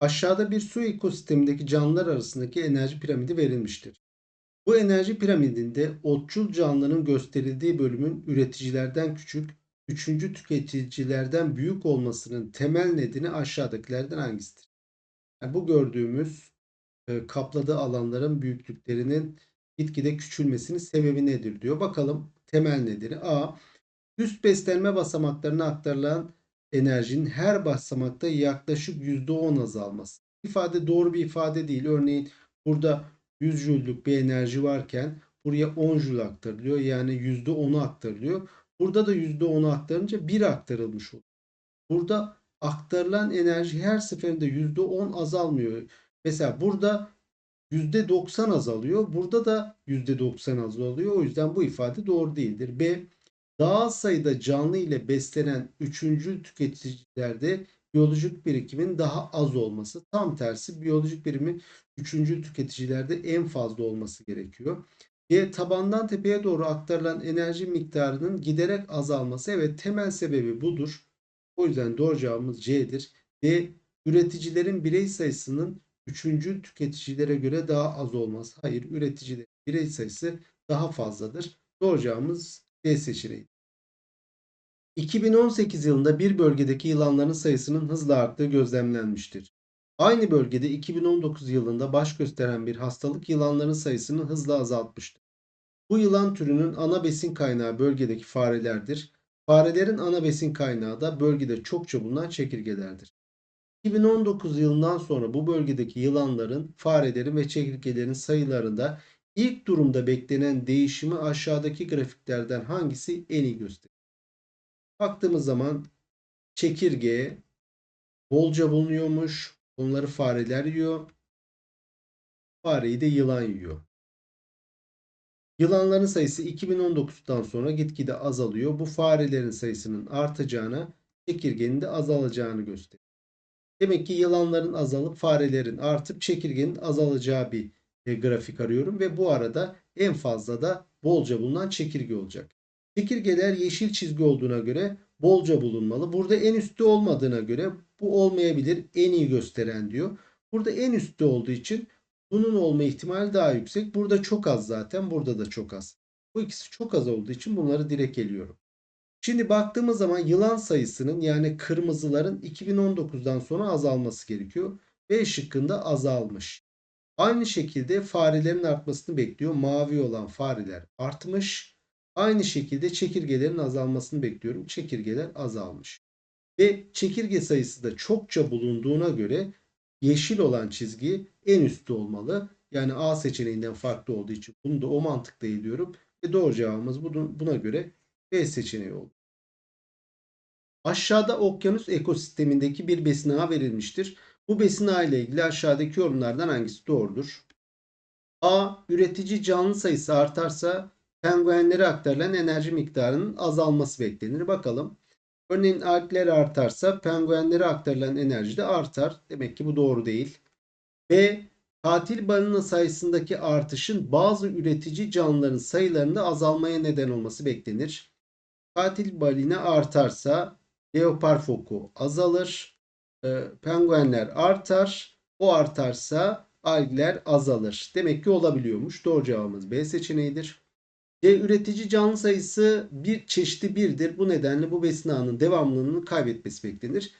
Aşağıda bir su ekosistemindeki canlılar arasındaki enerji piramidi verilmiştir. Bu enerji piramidinde otçul canlının gösterildiği bölümün üreticilerden küçük, üçüncü tüketicilerden büyük olmasının temel nedeni aşağıdakilerden hangisidir? Yani bu gördüğümüz e, kapladığı alanların büyüklüklerinin gitgide küçülmesinin sebebi nedir diyor. Bakalım temel nedeni A. Üst beslenme basamaklarına aktarılan enerjinin her basamakta yaklaşık %10 azalması. İfade doğru bir ifade değil. Örneğin burada 100 jüllük bir enerji varken buraya 10 jül aktarılıyor. Yani %10'u aktarılıyor. Burada da %10'u aktarınca 1 aktarılmış oluyor. Burada aktarılan enerji her seferinde %10 azalmıyor. Mesela burada %90 azalıyor. Burada da %90 azalıyor. O yüzden bu ifade doğru değildir. B. Daha sayıda canlı ile beslenen üçüncü tüketicilerde biyolojik birikimin daha az olması. Tam tersi biyolojik birimin üçüncü tüketicilerde en fazla olması gerekiyor. C. Tabandan tepeye doğru aktarılan enerji miktarının giderek azalması. Evet temel sebebi budur. O yüzden doğru cevabımız C'dir. D. Üreticilerin birey sayısının üçüncü tüketicilere göre daha az olması. Hayır üreticilerin birey sayısı daha fazladır. Doğru cevabımız D seçeneği. 2018 yılında bir bölgedeki yılanların sayısının hızla arttığı gözlemlenmiştir. Aynı bölgede 2019 yılında baş gösteren bir hastalık yılanların sayısını hızla azaltmıştır. Bu yılan türünün ana besin kaynağı bölgedeki farelerdir. Farelerin ana besin kaynağı da bölgede çokça bulunan çekirgelerdir. 2019 yılından sonra bu bölgedeki yılanların, farelerin ve çekirgelerin sayılarında ilk durumda beklenen değişimi aşağıdaki grafiklerden hangisi en iyi gösterir? Baktığımız zaman çekirge bolca bulunuyormuş. Onları fareler yiyor. Fareyi de yılan yiyor. Yılanların sayısı 2019'dan sonra gitgide azalıyor. Bu farelerin sayısının artacağına, çekirgenin de azalacağını gösteriyor. Demek ki yılanların azalıp farelerin artıp çekirgenin azalacağı bir e, grafik arıyorum ve bu arada en fazla da bolca bulunan çekirge olacak. Çekirgeler yeşil çizgi olduğuna göre bolca bulunmalı. Burada en üstte olmadığına göre bu olmayabilir. En iyi gösteren diyor. Burada en üstte olduğu için bunun olma ihtimali daha yüksek. Burada çok az zaten. Burada da çok az. Bu ikisi çok az olduğu için bunları direkt eliyorum. Şimdi baktığımız zaman yılan sayısının yani kırmızıların 2019'dan sonra azalması gerekiyor. B şıkkında azalmış. Aynı şekilde farelerin artmasını bekliyor. Mavi olan fareler artmış. Aynı şekilde çekirgelerin azalmasını bekliyorum. Çekirgeler azalmış. Ve çekirge sayısı da çokça bulunduğuna göre yeşil olan çizgi en üstte olmalı. Yani A seçeneğinden farklı olduğu için bunu da o mantıkla ediyorum. Ve doğru cevabımız buna göre B seçeneği oldu. Aşağıda okyanus ekosistemindeki bir besin ağı verilmiştir. Bu besin ağı ile ilgili aşağıdaki yorumlardan hangisi doğrudur? A. Üretici canlı sayısı artarsa penguenlere aktarılan enerji miktarının azalması beklenir. Bakalım. Örneğin algler artarsa penguenlere aktarılan enerji de artar. Demek ki bu doğru değil. B. Katil balina sayısındaki artışın bazı üretici canlıların sayılarında azalmaya neden olması beklenir. Katil balina artarsa leopar foku azalır. E, penguenler artar. O artarsa algler azalır. Demek ki olabiliyormuş. Doğru cevabımız B seçeneğidir. C üretici canlı sayısı bir çeşitli birdir. Bu nedenle bu besin ağının devamlılığını kaybetmesi beklenir.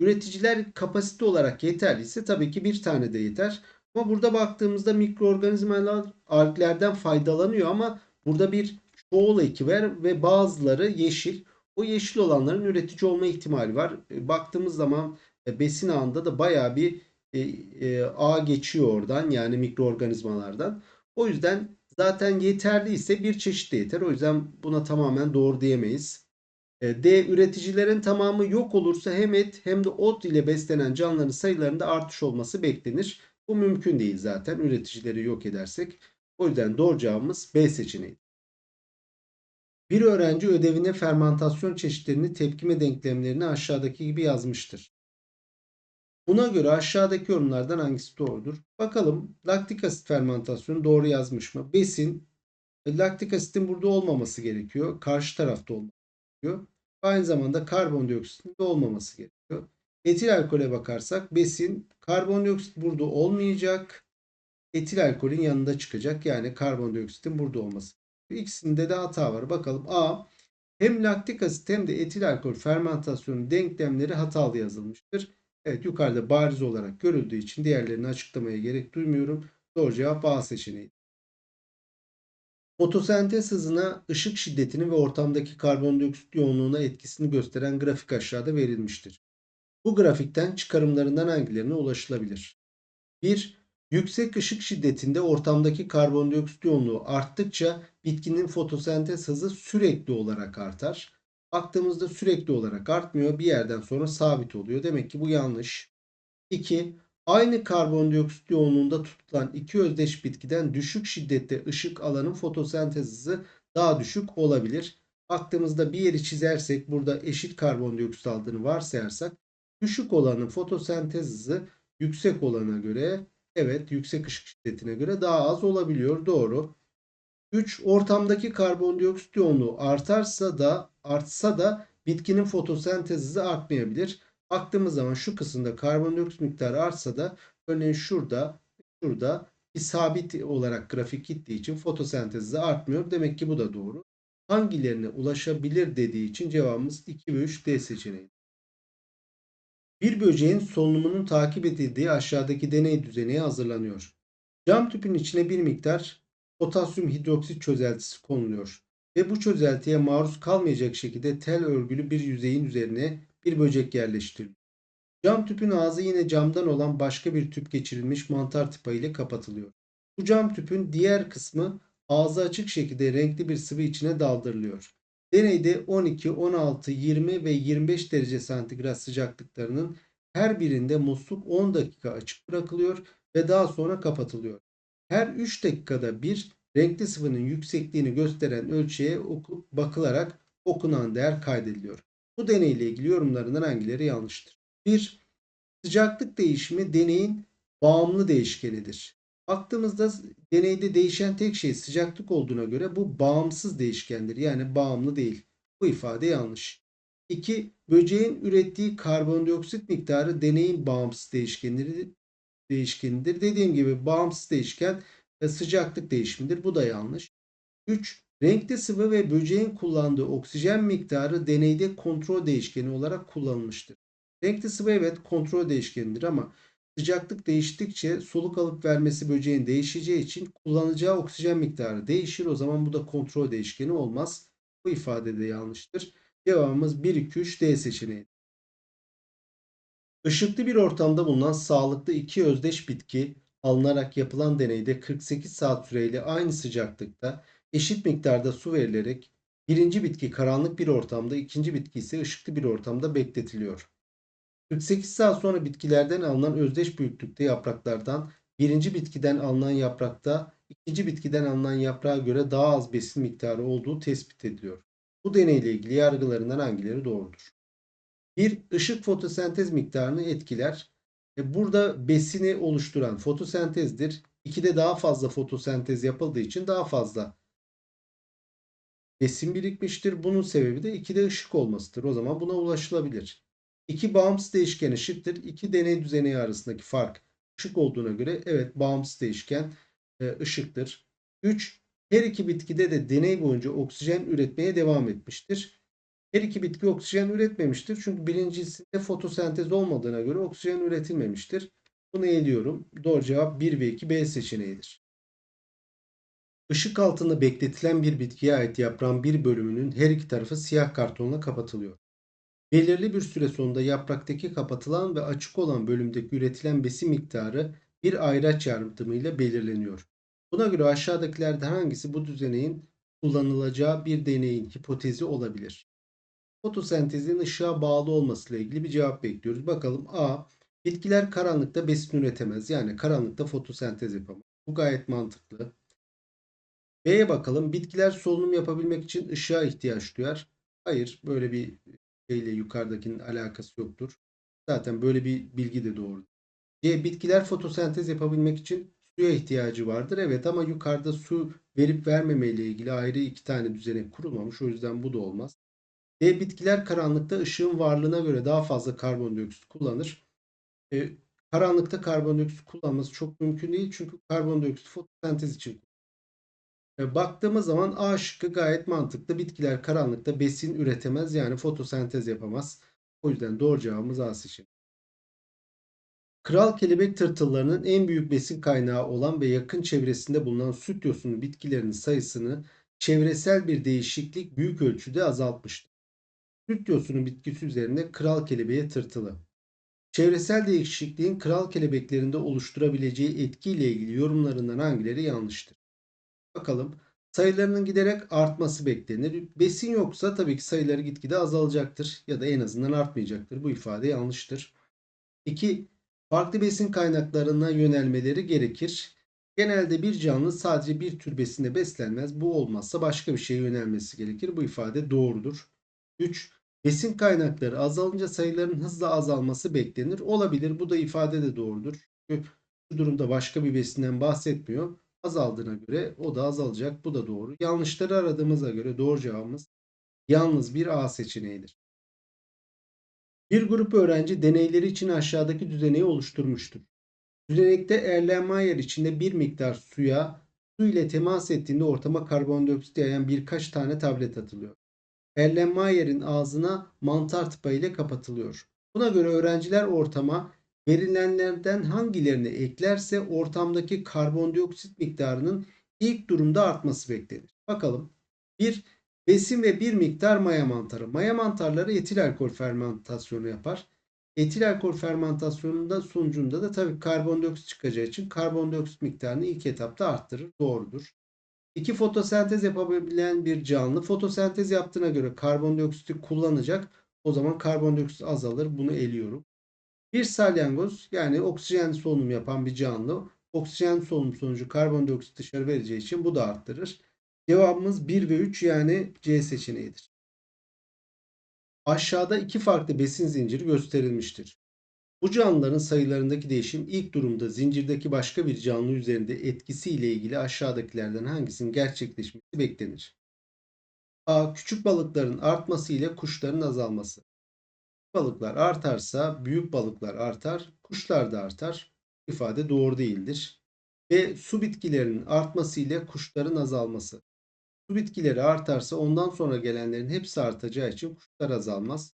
Üreticiler kapasite olarak yeterliyse tabii ki bir tane de yeter. Ama burada baktığımızda mikroorganizmalar alglerden faydalanıyor ama burada bir çoğul eki var ve bazıları yeşil. O yeşil olanların üretici olma ihtimali var. E, baktığımız zaman besin ağında da baya bir e, ağ geçiyor oradan yani mikroorganizmalardan. O yüzden zaten yeterli ise bir çeşit yeter. O yüzden buna tamamen doğru diyemeyiz. D. Üreticilerin tamamı yok olursa hem et hem de ot ile beslenen canlıların sayılarında artış olması beklenir. Bu mümkün değil zaten üreticileri yok edersek. O yüzden doğru cevabımız B seçeneği. Bir öğrenci ödevine fermentasyon çeşitlerini tepkime denklemlerini aşağıdaki gibi yazmıştır. Buna göre aşağıdaki yorumlardan hangisi doğrudur? Bakalım laktik asit fermentasyonu doğru yazmış mı? Besin e, laktik asitin burada olmaması gerekiyor. Karşı tarafta olması gerekiyor. Aynı zamanda karbondioksitin de olmaması gerekiyor. Etil alkole bakarsak besin karbondioksit burada olmayacak. Etil alkolün yanında çıkacak. Yani karbondioksitin burada olması. İkisinde de hata var. Bakalım A. Hem laktik asit hem de etil alkol fermentasyonu denklemleri hatalı yazılmıştır. Evet yukarıda bariz olarak görüldüğü için diğerlerini açıklamaya gerek duymuyorum. Doğru cevap A seçeneği. Fotosentez hızına ışık şiddetini ve ortamdaki karbondioksit yoğunluğuna etkisini gösteren grafik aşağıda verilmiştir. Bu grafikten çıkarımlarından hangilerine ulaşılabilir? 1. Yüksek ışık şiddetinde ortamdaki karbondioksit yoğunluğu arttıkça bitkinin fotosentez hızı sürekli olarak artar. Baktığımızda sürekli olarak artmıyor. Bir yerden sonra sabit oluyor. Demek ki bu yanlış. 2. Aynı karbondioksit yoğunluğunda tutulan iki özdeş bitkiden düşük şiddette ışık alanın fotosentez hızı daha düşük olabilir. Baktığımızda bir yeri çizersek burada eşit karbondioksit aldığını varsayarsak düşük olanın fotosentez hızı yüksek olana göre evet yüksek ışık şiddetine göre daha az olabiliyor. Doğru. 3. Ortamdaki karbondioksit yoğunluğu artarsa da artsa da bitkinin fotosentez artmayabilir. Baktığımız zaman şu kısımda karbondioksit miktarı artsa da örneğin şurada şurada bir sabit olarak grafik gittiği için fotosentez artmıyor. Demek ki bu da doğru. Hangilerine ulaşabilir dediği için cevabımız 2 ve 3 D seçeneği. Bir böceğin solunumunun takip edildiği aşağıdaki deney düzeneği hazırlanıyor. Cam tüpün içine bir miktar potasyum hidroksit çözeltisi konuluyor ve bu çözeltiye maruz kalmayacak şekilde tel örgülü bir yüzeyin üzerine bir böcek yerleştiriliyor. Cam tüpün ağzı yine camdan olan başka bir tüp geçirilmiş mantar tıpa ile kapatılıyor. Bu cam tüpün diğer kısmı ağzı açık şekilde renkli bir sıvı içine daldırılıyor. Deneyde 12, 16, 20 ve 25 derece santigrat sıcaklıklarının her birinde musluk 10 dakika açık bırakılıyor ve daha sonra kapatılıyor. Her 3 dakikada bir renkli sıvının yüksekliğini gösteren ölçüye bakılarak okunan değer kaydediliyor. Bu deneyle ilgili yorumlarından hangileri yanlıştır? 1. Sıcaklık değişimi deneyin bağımlı değişkenidir. Baktığımızda deneyde değişen tek şey sıcaklık olduğuna göre bu bağımsız değişkendir. Yani bağımlı değil. Bu ifade yanlış. 2. Böceğin ürettiği karbondioksit miktarı deneyin bağımsız değişkenidir. değişkenidir. Dediğim gibi bağımsız değişken sıcaklık değişimidir. Bu da yanlış. 3. Renkli sıvı ve böceğin kullandığı oksijen miktarı deneyde kontrol değişkeni olarak kullanılmıştır. Renkli sıvı evet kontrol değişkenidir ama sıcaklık değiştikçe soluk alıp vermesi böceğin değişeceği için kullanacağı oksijen miktarı değişir. O zaman bu da kontrol değişkeni olmaz. Bu ifade de yanlıştır. Cevabımız 1, 2, 3 D seçeneği. Işıklı bir ortamda bulunan sağlıklı iki özdeş bitki alınarak yapılan deneyde 48 saat süreyle aynı sıcaklıkta eşit miktarda su verilerek birinci bitki karanlık bir ortamda, ikinci bitki ise ışıklı bir ortamda bekletiliyor. 48 saat sonra bitkilerden alınan özdeş büyüklükte yapraklardan birinci bitkiden alınan yaprakta ikinci bitkiden alınan yaprağa göre daha az besin miktarı olduğu tespit ediliyor. Bu deneyle ilgili yargılarından hangileri doğrudur? Bir, ışık fotosentez miktarını etkiler. Burada besini oluşturan fotosentezdir. İkide daha fazla fotosentez yapıldığı için daha fazla besin birikmiştir. Bunun sebebi de 2'de ışık olmasıdır. O zaman buna ulaşılabilir. İki bağımsız değişken ışıktır. İki deney düzeneği arasındaki fark ışık olduğuna göre evet bağımsız değişken e, ışıktır. 3. Her iki bitkide de deney boyunca oksijen üretmeye devam etmiştir. Her iki bitki oksijen üretmemiştir. Çünkü birincisinde fotosentez olmadığına göre oksijen üretilmemiştir. Bunu eliyorum. Doğru cevap 1 ve 2 B seçeneğidir. Işık altında bekletilen bir bitkiye ait yaprağın bir bölümünün her iki tarafı siyah kartonla kapatılıyor. Belirli bir süre sonunda yapraktaki kapatılan ve açık olan bölümdeki üretilen besin miktarı bir ayraç yardımıyla belirleniyor. Buna göre aşağıdakilerden hangisi bu düzeneğin kullanılacağı bir deneyin hipotezi olabilir? Fotosentezin ışığa bağlı olmasıyla ilgili bir cevap bekliyoruz. Bakalım A. Bitkiler karanlıkta besin üretemez. Yani karanlıkta fotosentez yapamaz. Bu gayet mantıklı. B'ye bakalım. Bitkiler solunum yapabilmek için ışığa ihtiyaç duyar. Hayır, böyle bir şeyle yukarıdakinin alakası yoktur. Zaten böyle bir bilgi de doğru. C. Bitkiler fotosentez yapabilmek için suya ihtiyacı vardır. Evet ama yukarıda su verip vermeme ile ilgili ayrı iki tane düzenek kurulmamış. O yüzden bu da olmaz. B. Bitkiler karanlıkta ışığın varlığına göre daha fazla karbondioksit kullanır. E, karanlıkta karbondioksit kullanması çok mümkün değil çünkü karbondioksit fotosentez için e, baktığımız zaman A şıkkı gayet mantıklı. Bitkiler karanlıkta besin üretemez yani fotosentez yapamaz. O yüzden doğru cevabımız A seçeneği. Kral kelebek tırtıllarının en büyük besin kaynağı olan ve yakın çevresinde bulunan süt yosunu bitkilerinin sayısını çevresel bir değişiklik büyük ölçüde azaltmıştır. Süt yosunu bitkisi üzerinde kral kelebeği tırtılı. Çevresel değişikliğin kral kelebeklerinde oluşturabileceği etkiyle ilgili yorumlarından hangileri yanlıştır? Bakalım. Sayılarının giderek artması beklenir. Besin yoksa tabii ki sayıları gitgide azalacaktır ya da en azından artmayacaktır. Bu ifade yanlıştır. 2. Farklı besin kaynaklarına yönelmeleri gerekir. Genelde bir canlı sadece bir tür besine beslenmez. Bu olmazsa başka bir şeye yönelmesi gerekir. Bu ifade doğrudur. 3. Besin kaynakları azalınca sayıların hızla azalması beklenir. Olabilir. Bu da ifade de doğrudur. Çünkü bu durumda başka bir besinden bahsetmiyor. Azaldığına göre o da azalacak. Bu da doğru. Yanlışları aradığımıza göre doğru cevabımız yalnız bir A seçeneğidir. Bir grup öğrenci deneyleri için aşağıdaki düzeneyi oluşturmuştur. Düzenekte Erlenmeyer içinde bir miktar suya su ile temas ettiğinde ortama karbondioksit yayan birkaç tane tablet atılıyor. Erlenmeyer'in ağzına mantar tıpa ile kapatılıyor. Buna göre öğrenciler ortama verilenlerden hangilerini eklerse ortamdaki karbondioksit miktarının ilk durumda artması beklenir. Bakalım. Bir besin ve bir miktar maya mantarı. Maya mantarları etil alkol fermentasyonu yapar. Etil alkol fermentasyonunda sonucunda da tabii karbondioksit çıkacağı için karbondioksit miktarını ilk etapta arttırır. Doğrudur. İki fotosentez yapabilen bir canlı fotosentez yaptığına göre karbondioksiti kullanacak. O zaman karbondioksit azalır. Bunu eliyorum. Bir salyangoz yani oksijen solunum yapan bir canlı oksijen solunum sonucu karbondioksit dışarı vereceği için bu da arttırır. Cevabımız 1 ve 3 yani C seçeneğidir. Aşağıda iki farklı besin zinciri gösterilmiştir. Bu canlıların sayılarındaki değişim ilk durumda zincirdeki başka bir canlı üzerinde etkisi ile ilgili aşağıdakilerden hangisinin gerçekleşmesi beklenir? A. Küçük balıkların artması ile kuşların azalması. Balıklar artarsa büyük balıklar artar, kuşlar da artar. İfade doğru değildir. B. Su bitkilerinin artması ile kuşların azalması. Su bitkileri artarsa ondan sonra gelenlerin hepsi artacağı için kuşlar azalmaz.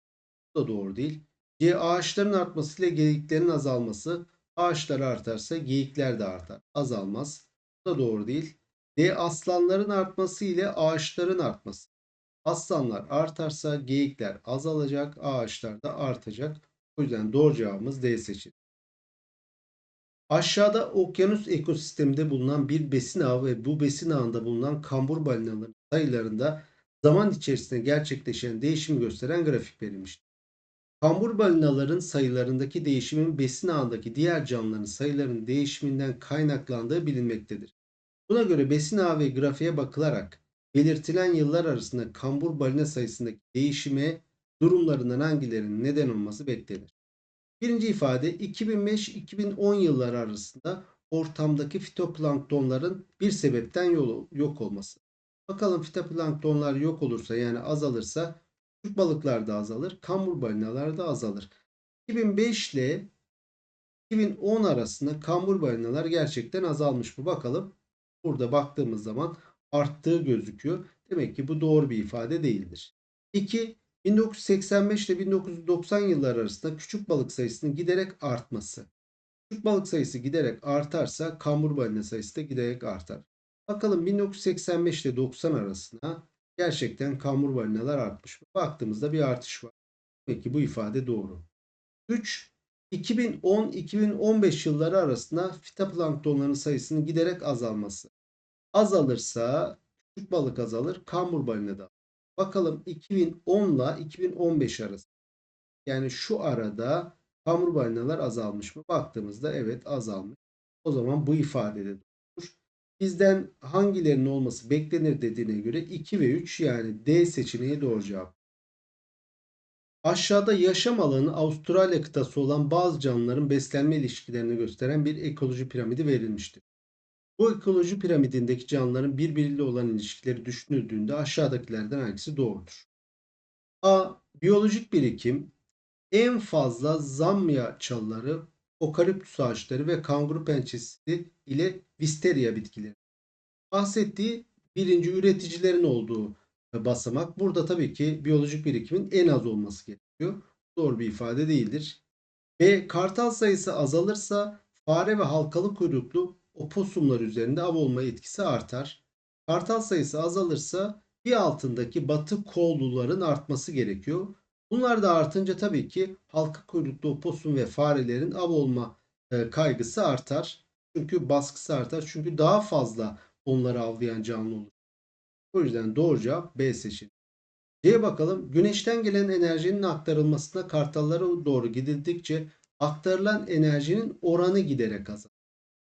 Bu da doğru değil. C. Ağaçların artmasıyla geyiklerin azalması. Ağaçlar artarsa geyikler de artar. Azalmaz. Bu da doğru değil. D. Aslanların artması ile ağaçların artması. Aslanlar artarsa geyikler azalacak, ağaçlar da artacak. O yüzden doğru cevabımız D seçeneği. Aşağıda okyanus ekosisteminde bulunan bir besin ağı ve bu besin ağında bulunan kambur balinaların sayılarında zaman içerisinde gerçekleşen değişimi gösteren grafik verilmiştir. Kambur balinaların sayılarındaki değişimin besin ağındaki diğer canlıların sayılarının değişiminden kaynaklandığı bilinmektedir. Buna göre besin ağı ve grafiğe bakılarak belirtilen yıllar arasında kambur balina sayısındaki değişime durumlarından hangilerinin neden olması beklenir? Birinci ifade 2005-2010 yılları arasında ortamdaki fitoplanktonların bir sebepten yok olması. Bakalım fitoplanktonlar yok olursa yani azalırsa küçük balıklar da azalır, kambur balinalar da azalır. 2005 ile 2010 arasında kambur balinalar gerçekten azalmış mı? Bakalım. Burada baktığımız zaman arttığı gözüküyor. Demek ki bu doğru bir ifade değildir. 2. 1985 ile 1990 yıllar arasında küçük balık sayısının giderek artması. Küçük balık sayısı giderek artarsa kambur balina sayısı da giderek artar. Bakalım 1985 ile 90 arasında gerçekten kambur balinalar artmış mı? Baktığımızda bir artış var. Demek ki bu ifade doğru. 3. 2010-2015 yılları arasında fitoplanktonların sayısının giderek azalması. Azalırsa küçük balık azalır, kambur balina da. Bakalım 2010 ile 2015 arası. Yani şu arada kambur balinalar azalmış mı? Baktığımızda evet azalmış. O zaman bu ifadede. Bizden hangilerinin olması beklenir dediğine göre 2 ve 3 yani D seçeneği doğru cevap. Aşağıda yaşam alanı Avustralya kıtası olan bazı canlıların beslenme ilişkilerini gösteren bir ekoloji piramidi verilmiştir. Bu ekoloji piramidindeki canlıların birbiriyle olan ilişkileri düşünüldüğünde aşağıdakilerden hangisi doğrudur? A. Biyolojik birikim en fazla zamya çalıları, okaliptüs ağaçları ve kanguru pençesi ile visteria bitkileri. Bahsettiği birinci üreticilerin olduğu basamak. Burada tabii ki biyolojik birikimin en az olması gerekiyor. Doğru bir ifade değildir. B. Kartal sayısı azalırsa fare ve halkalı kuyruklu oposumlar üzerinde av olma etkisi artar. Kartal sayısı azalırsa bir altındaki batı kolluların artması gerekiyor. Bunlar da artınca tabii ki halka kuyruklu oposum ve farelerin av olma e, kaygısı artar. Çünkü baskısı artar. Çünkü daha fazla onları avlayan canlı olur. O yüzden doğru cevap B seçeneği. C'ye bakalım. Güneşten gelen enerjinin aktarılmasına kartallara doğru gidildikçe aktarılan enerjinin oranı giderek azalır.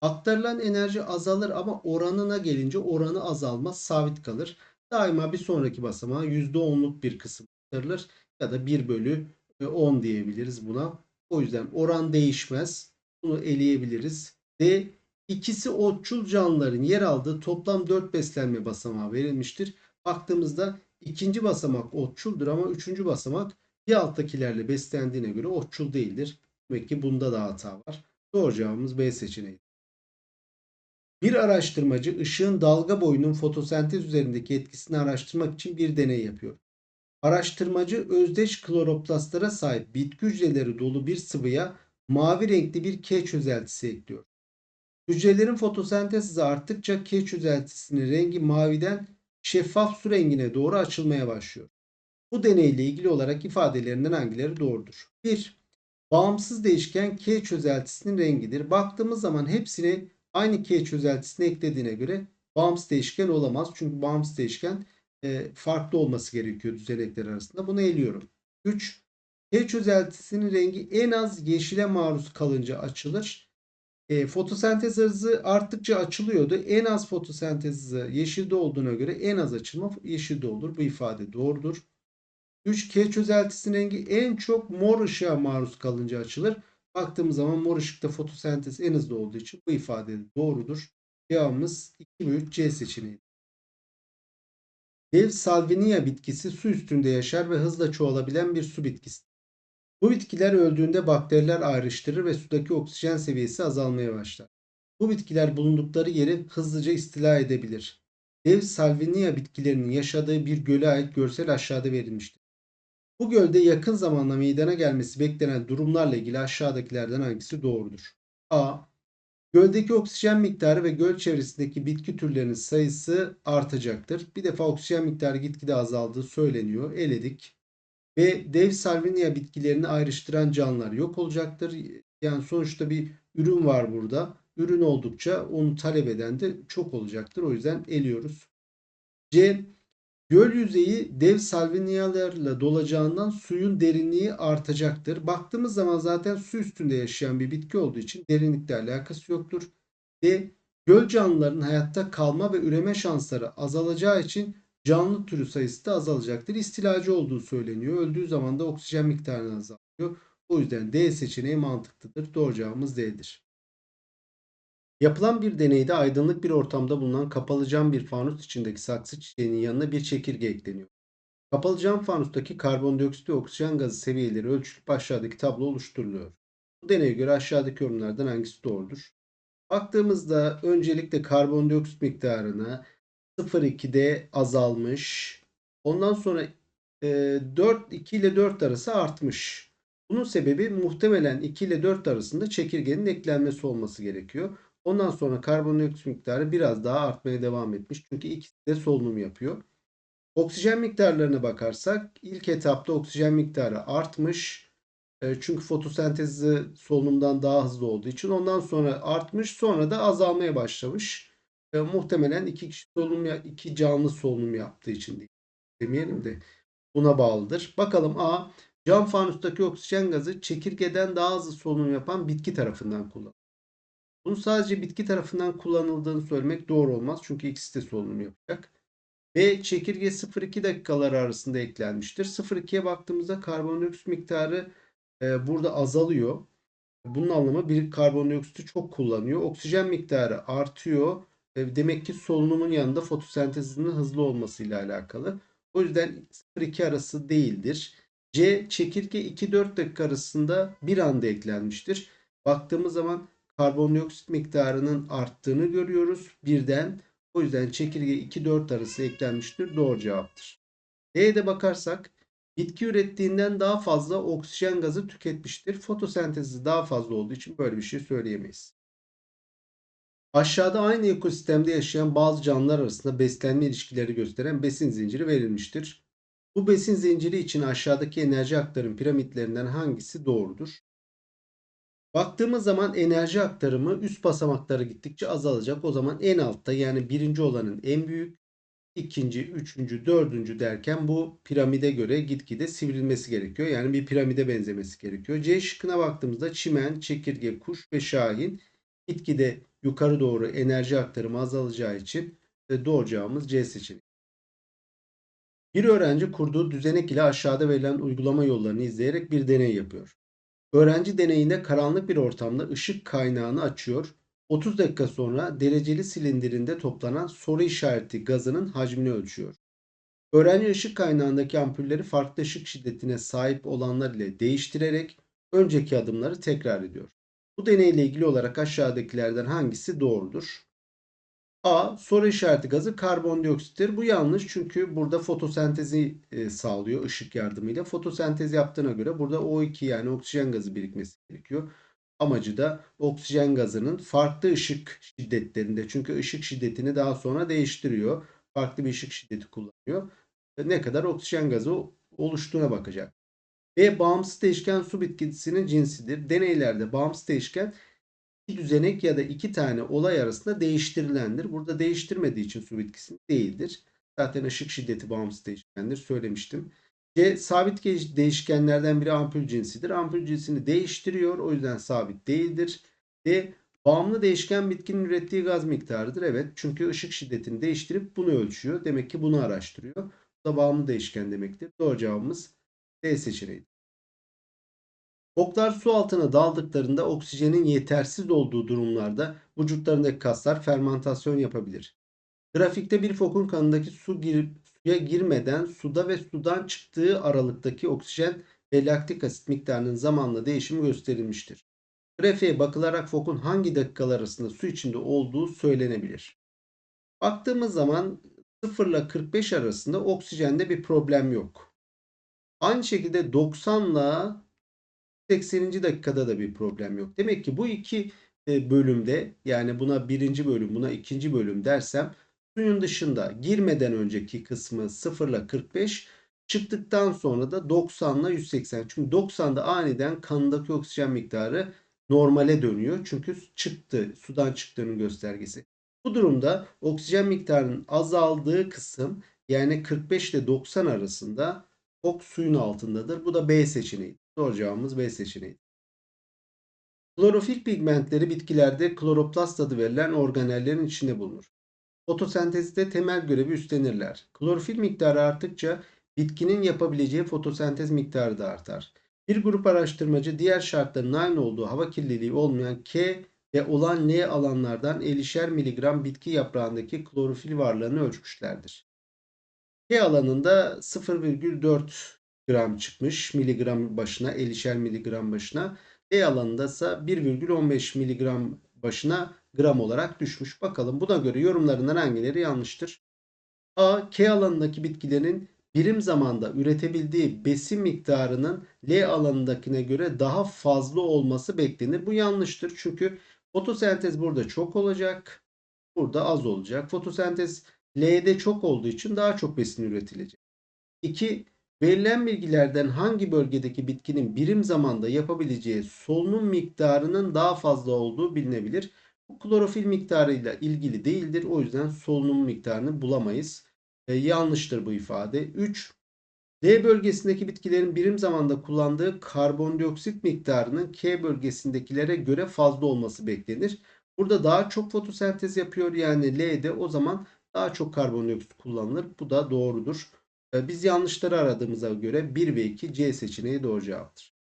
Aktarılan enerji azalır ama oranına gelince oranı azalmaz, sabit kalır. Daima bir sonraki basamağa %10'luk bir kısım aktarılır ya da 1 bölü 10 diyebiliriz buna. O yüzden oran değişmez. Bunu eleyebiliriz. D. İkisi otçul canlıların yer aldığı toplam 4 beslenme basamağı verilmiştir. Baktığımızda ikinci basamak otçuldur ama üçüncü basamak bir alttakilerle beslendiğine göre otçul değildir. Demek ki bunda da hata var. Doğru cevabımız B seçeneği. Bir araştırmacı ışığın dalga boyunun fotosentez üzerindeki etkisini araştırmak için bir deney yapıyor. Araştırmacı özdeş kloroplastlara sahip bitki hücreleri dolu bir sıvıya mavi renkli bir K çözeltisi ekliyor. Hücrelerin fotosentez arttıkça K çözeltisinin rengi maviden şeffaf su rengine doğru açılmaya başlıyor. Bu deneyle ilgili olarak ifadelerinden hangileri doğrudur? 1. Bağımsız değişken K çözeltisinin rengidir. Baktığımız zaman hepsini aynı K çözeltisine eklediğine göre bağımsız değişken olamaz. Çünkü bağımsız değişken e, farklı olması gerekiyor düzenekler arasında. Bunu eliyorum. 3. K çözeltisinin rengi en az yeşile maruz kalınca açılır. E, fotosentez hızı arttıkça açılıyordu. En az fotosentez hızı yeşilde olduğuna göre en az açılma yeşilde olur. Bu ifade doğrudur. 3 K çözeltisinin rengi en çok mor ışığa maruz kalınca açılır. Baktığımız zaman mor ışıkta fotosentez en hızlı olduğu için bu ifade doğrudur. Cevabımız 2 ve 3 C seçeneği. Dev salvinia bitkisi su üstünde yaşar ve hızla çoğalabilen bir su bitkisi. Bu bitkiler öldüğünde bakteriler ayrıştırır ve sudaki oksijen seviyesi azalmaya başlar. Bu bitkiler bulundukları yeri hızlıca istila edebilir. Dev salvinia bitkilerinin yaşadığı bir göle ait görsel aşağıda verilmiştir. Bu gölde yakın zamanda meydana gelmesi beklenen durumlarla ilgili aşağıdakilerden hangisi doğrudur? A. Göldeki oksijen miktarı ve göl çevresindeki bitki türlerinin sayısı artacaktır. Bir defa oksijen miktarı gitgide azaldığı söyleniyor. Eledik. Ve dev salvinia bitkilerini ayrıştıran canlılar yok olacaktır. Yani sonuçta bir ürün var burada. Ürün oldukça onu talep eden de çok olacaktır. O yüzden eliyoruz. C. Göl yüzeyi dev salvinialarla dolacağından suyun derinliği artacaktır. Baktığımız zaman zaten su üstünde yaşayan bir bitki olduğu için derinlikle alakası yoktur. D. Göl canlılarının hayatta kalma ve üreme şansları azalacağı için canlı türü sayısı da azalacaktır. İstilacı olduğu söyleniyor. Öldüğü zaman da oksijen miktarını azalıyor. O yüzden D seçeneği mantıklıdır. Doğru cevabımız D'dir. Yapılan bir deneyde aydınlık bir ortamda bulunan kapalı cam bir fanus içindeki saksı çiçeğinin yanına bir çekirge ekleniyor. Kapalı cam fanustaki karbondioksit ve oksijen gazı seviyeleri ölçülüp aşağıdaki tablo oluşturuluyor. Bu deneye göre aşağıdaki yorumlardan hangisi doğrudur? Baktığımızda öncelikle karbondioksit miktarını 0,2'de azalmış. Ondan sonra e, 4 2 ile 4 arası artmış. Bunun sebebi muhtemelen 2 ile 4 arasında çekirgenin eklenmesi olması gerekiyor. Ondan sonra karbondioksit miktarı biraz daha artmaya devam etmiş. Çünkü ikisi de solunum yapıyor. Oksijen miktarlarına bakarsak ilk etapta oksijen miktarı artmış. E, çünkü fotosentezi solunumdan daha hızlı olduğu için ondan sonra artmış sonra da azalmaya başlamış. E, muhtemelen iki kişi solunum ya iki canlı solunum yaptığı için. Demeyelim de buna bağlıdır. Bakalım A. Cam fanustaki oksijen gazı çekirgeden daha hızlı solunum yapan bitki tarafından kullanılır. Bunu sadece bitki tarafından kullanıldığını söylemek doğru olmaz. Çünkü ikisi de solunum yapacak. B çekirge 0-2 dakikalar arasında eklenmiştir. 0-2'ye baktığımızda karbondioksit miktarı e, burada azalıyor. Bunun anlamı bir karbondioksiti çok kullanıyor. Oksijen miktarı artıyor. E, demek ki solunumun yanında fotosentezinin hızlı olmasıyla alakalı. O yüzden 0-2 arası değildir. C çekirge 2-4 dakika arasında bir anda eklenmiştir. Baktığımız zaman karbondioksit miktarının arttığını görüyoruz birden. O yüzden çekirge 2-4 arası eklenmiştir. Doğru cevaptır. D'ye bakarsak bitki ürettiğinden daha fazla oksijen gazı tüketmiştir. Fotosentezi daha fazla olduğu için böyle bir şey söyleyemeyiz. Aşağıda aynı ekosistemde yaşayan bazı canlılar arasında beslenme ilişkileri gösteren besin zinciri verilmiştir. Bu besin zinciri için aşağıdaki enerji aktarım piramitlerinden hangisi doğrudur? Baktığımız zaman enerji aktarımı üst basamakları gittikçe azalacak. O zaman en altta yani birinci olanın en büyük, ikinci, üçüncü, dördüncü derken bu piramide göre gitgide sivrilmesi gerekiyor. Yani bir piramide benzemesi gerekiyor. C şıkkına baktığımızda çimen, çekirge, kuş ve şahin gitgide yukarı doğru enerji aktarımı azalacağı için e, doğru cevabımız C seçeneği. Bir öğrenci kurduğu düzenek ile aşağıda verilen uygulama yollarını izleyerek bir deney yapıyor. Öğrenci deneyinde karanlık bir ortamda ışık kaynağını açıyor. 30 dakika sonra dereceli silindirinde toplanan soru işareti gazının hacmini ölçüyor. Öğrenci ışık kaynağındaki ampulleri farklı ışık şiddetine sahip olanlar ile değiştirerek önceki adımları tekrar ediyor. Bu deneyle ilgili olarak aşağıdakilerden hangisi doğrudur? A. Soru işareti gazı karbondioksittir. Bu yanlış çünkü burada fotosentezi e, sağlıyor ışık yardımıyla. Fotosentez yaptığına göre burada O2 yani oksijen gazı birikmesi gerekiyor. Amacı da oksijen gazının farklı ışık şiddetlerinde çünkü ışık şiddetini daha sonra değiştiriyor. Farklı bir ışık şiddeti kullanıyor. Ne kadar oksijen gazı oluştuğuna bakacak. B. Bağımsız değişken su bitkisinin cinsidir. Deneylerde bağımsız değişken düzenek ya da iki tane olay arasında değiştirilendir. Burada değiştirmediği için su bitkisi değildir. Zaten ışık şiddeti bağımsız değişkendir. Söylemiştim. C. Sabit değişkenlerden biri ampul cinsidir. Ampul cinsini değiştiriyor. O yüzden sabit değildir. D. Bağımlı değişken bitkinin ürettiği gaz miktarıdır. Evet çünkü ışık şiddetini değiştirip bunu ölçüyor. Demek ki bunu araştırıyor. Bu da bağımlı değişken demektir. Doğru cevabımız D seçeneği. Foklar su altına daldıklarında oksijenin yetersiz olduğu durumlarda vücutlarındaki kaslar fermentasyon yapabilir. Grafikte bir fokun kanındaki su girip suya girmeden suda ve sudan çıktığı aralıktaki oksijen ve laktik asit miktarının zamanla değişimi gösterilmiştir. Grafiğe bakılarak fokun hangi dakikalar arasında su içinde olduğu söylenebilir. Baktığımız zaman 0 ile 45 arasında oksijende bir problem yok. Aynı şekilde 90 ile 80. dakikada da bir problem yok. Demek ki bu iki e, bölümde yani buna birinci bölüm buna ikinci bölüm dersem suyun dışında girmeden önceki kısmı 0 ile 45 çıktıktan sonra da 90 ile 180. Çünkü 90'da aniden kanındaki oksijen miktarı normale dönüyor. Çünkü çıktı sudan çıktığının göstergesi. Bu durumda oksijen miktarının azaldığı kısım yani 45 ile 90 arasında ok suyun altındadır. Bu da B seçeneği. Doğru cevabımız B seçeneği. Klorofil pigmentleri bitkilerde kloroplast adı verilen organellerin içinde bulunur. Fotosentezde temel görevi üstlenirler. Klorofil miktarı arttıkça bitkinin yapabileceği fotosentez miktarı da artar. Bir grup araştırmacı diğer şartların aynı olduğu hava kirliliği olmayan K ve olan L alanlardan 50'şer miligram bitki yaprağındaki klorofil varlığını ölçmüşlerdir. K alanında 0,4 gram çıkmış miligram başına 50'şer miligram başına. E alanında ise 1,15 miligram başına gram olarak düşmüş. Bakalım buna göre yorumlarından hangileri yanlıştır? A. K alanındaki bitkilerin birim zamanda üretebildiği besin miktarının L alanındakine göre daha fazla olması beklenir. Bu yanlıştır. Çünkü fotosentez burada çok olacak. Burada az olacak. Fotosentez L'de çok olduğu için daha çok besin üretilecek. 2. Verilen bilgilerden hangi bölgedeki bitkinin birim zamanda yapabileceği solunum miktarının daha fazla olduğu bilinebilir. Bu klorofil miktarıyla ilgili değildir. O yüzden solunum miktarını bulamayız. E, yanlıştır bu ifade. 3. D bölgesindeki bitkilerin birim zamanda kullandığı karbondioksit miktarının K bölgesindekilere göre fazla olması beklenir. Burada daha çok fotosentez yapıyor yani L'de o zaman daha çok karbondioksit kullanılır. Bu da doğrudur. Ee, biz yanlışları aradığımıza göre 1 ve 2 C seçeneği doğru cevaptır.